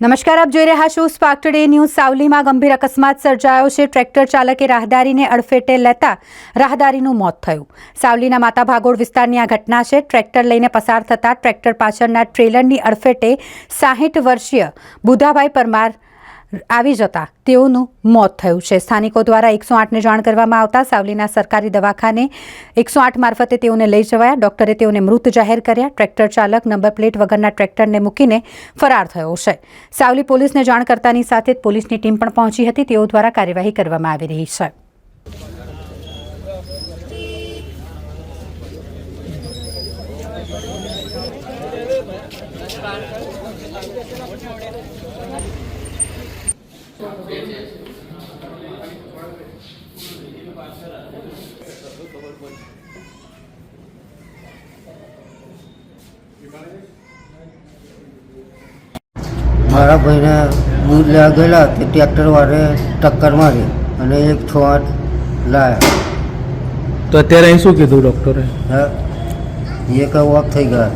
નમસ્કાર, આપ જોઈ રહ્યા છો સ્પાર્ક ટુડે ન્યૂઝ સાવલીમાં ગંભીર અકસ્માત સર્જાયો છે. ટ્રેક્ટર ચાલકે રાહદારીને અડફેટે લેતા રાહદારીનું મોત થયું. સાવલીના માતા ભાગોળ વિસ્તારની આ ઘટના છે. ટ્રેક્ટર લઈને પસાર થતા ટ્રેક્ટર પાછળના ટ્રેલરની અડફેટે સાહીઠ વર્ષીય બુધાભાઈ પરમાર આવી જતા તેઓનું મોત થયું છે. સ્થાનિકો દ્વારા એકસો આઠને જાણ કરવામાં આવતા સાવલીના સરકારી દવાખાને એકસો આઠ મારફતે તેઓને લઈ જવાયા. ડોક્ટરે તેઓને મૃત જાહેર કર્યા. ટ્રેક્ટર ચાલક નંબર પ્લેટ વગરના ટ્રેક્ટરને મૂકીને ફરાર થયો છે. સાવલી પોલીસને જાણ કરતાની સાથે પોલીસની ટીમ પણ પહોંચી હતી. તેઓ દ્વારા કાર્યવાહી કરવામાં આવી રહી છે. મારા ભાઈને દૂધ લેવા ગયેલા તે ટ્રેક્ટરવાળે ટક્કર મારી અને એક છ આઠ લાયા. તો અત્યારે અહીં શું કીધું ડૉક્ટરે હા એ કંઈ ઓફ થઈ ગયા.